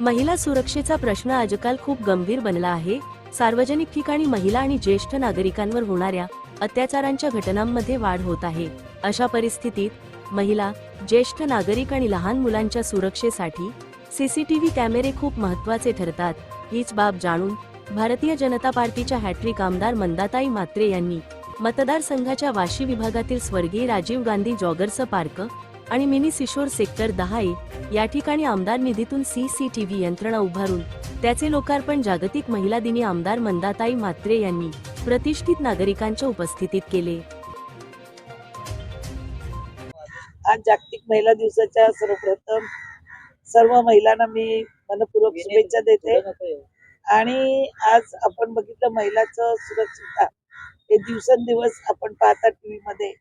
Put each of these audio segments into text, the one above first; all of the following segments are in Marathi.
महिला सुरक्षेचा प्रश्न आजकाल खूप गंभीर बनला आहे. सार्वजनिक ठिकाणी महिला आणि ज्येष्ठ नागरिकांवर होणाऱ्या अत्याचारांच्या घटनांमध्ये वाढ होत आहे. अशा परिस्थितीत महिला ज्येष्ठ नागरिक आणि लहान मुलांच्या सुरक्षेसाठी सीसीटीव्ही कॅमेरे खूप महत्त्वाचे ठरतात. हीच बाब जाणून भारतीय जनता पार्टीच्या हॅट्रिक आमदार मंदाताई म्हात्रे यांनी मतदारसंघाच्या वाशी विभागातील स्वर्गीय राजीव गांधी जॉगर्स पार्क आणि मिनी सिशोर सेक्टर दहा ए या ठिकाणी आमदार निधीतून सीसीटीव्ही यंत्रणा उभारून त्याचे लोकार्पण जागतिक महिला दिनी आमदार मंदाताई म्हात्रे यांनी प्रतिष्ठित नागरिकांच्या उपस्थितीत केले. आज जागतिक महिला दिवसाच्या सर्वप्रथम सर्व महिलांना मी मनपूर्वक शुभेच्छा देते. आणि आज आपण बघितलं महिलाचं सुरक्षितता. हे दिवसेंदिवस आपण पाहता टीव्ही मध्ये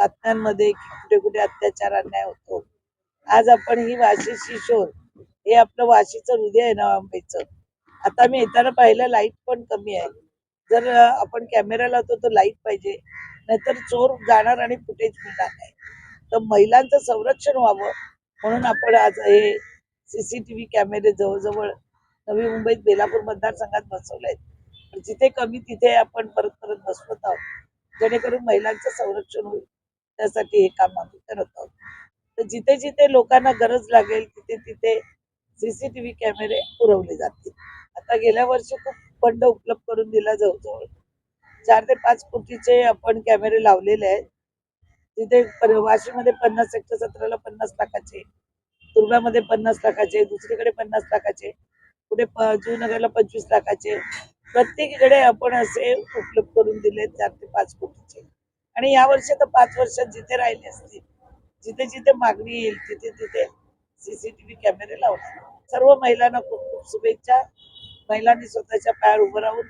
बातम्यांमध्ये कुठे कुठे अत्याचार अन्याय होतो. आज आपण ही वाशी शिशोर हे आपलं वाशीचं हृदय आहे ना मुंबईचं. आता मी येताना पाहिलं लाइट पण कमी आहे. जर आपण कॅमेरा लावतो तर लाइट पाहिजे. नाहीतर चोर जाणार आणि फुटेज मिळणार नाही. तर महिलांचं संरक्षण व्हावं म्हणून आपण आज हे सीसीटीव्ही कॅमेरे जवळजवळ नवी मुंबईत बेलापूर मतदारसंघात बसवले आहेत जिथे कमी तिथे आपण परत परत बसवत आहोत. जेणेकरून महिलांचं संरक्षण होईल. त्यासाठी हे काम आम्ही करत आहोत. तर जिथे जिथे लोकांना गरज लागेल तिथे तिथे सीसीटीव्ही कॅमेरे पुरवले जातील. आता गेल्या वर्षी खूप फंड उपलब्ध करून दिला जवळजवळ. चार ते पाच कोटीचे आपण कॅमेरे लावलेले आहेत. तिथे वाशीमध्ये पन्नास सेक्टर सतराला पन्नास लाखाचे तुर्ब्यामध्ये पन्नास लाखाचे दुसरीकडे पन्नास लाखाचे पुढे प- जुनगरला पंचवीस लाखाचे. प्रत्येकीकडे आपण असे उपलब्ध करून दिले चार ते पाच कोटीचे. आणि या वर्षी तर पाच वर्षात जिथे राहिले असतील जिथे जिथे मागणी येईल तिथे तिथे सीसीटीव्ही कॅमेरे लावणार. सर्व महिलांना खूप खूप शुभेच्छा. महिलांनी स्वतःच्या पायावर उभं राहून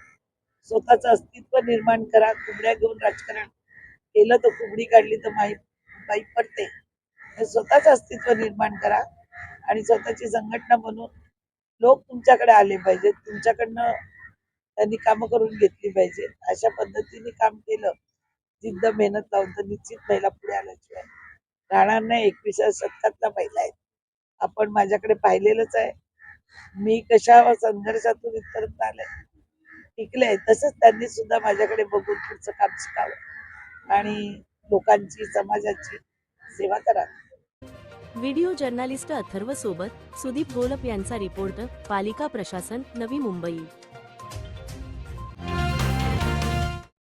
स्वतःचं अस्तित्व निर्माण करा कुबड्या घेऊन राजकारण केलं तर कुबडी काढली तर माही बाई पडते. स्वतःच अस्तित्व निर्माण करा आणि स्वतःची संघटना बनवून लोक तुमच्याकडे आले पाहिजेत. तुमच्याकडनं त्यांनी कामं करून घेतली पाहिजेत. अशा पद्धतीने काम केलं. जिद्द मेहनत लावून तर निश्चित महिला पुढे आल्याशिवाय राहणार नाही एकविसाव्या शतकातल्या महिला आहेत. आपण माझ्याकडे पाहिलेलंच आहे. मी कशा संघर्षातून इथपर्यंत आले? टिकले तसंच त्यांनी सुद्धा माझ्याकडे बघून पुढचं काम शिकावं. आणि लोकांची समाजाची सेवा करावी व्हिडिओ जर्नालिस्ट अथर्व सोबत सुदीप गोलप यांचा रिपोर्ट पालिका प्रशासन नवी मुंबई.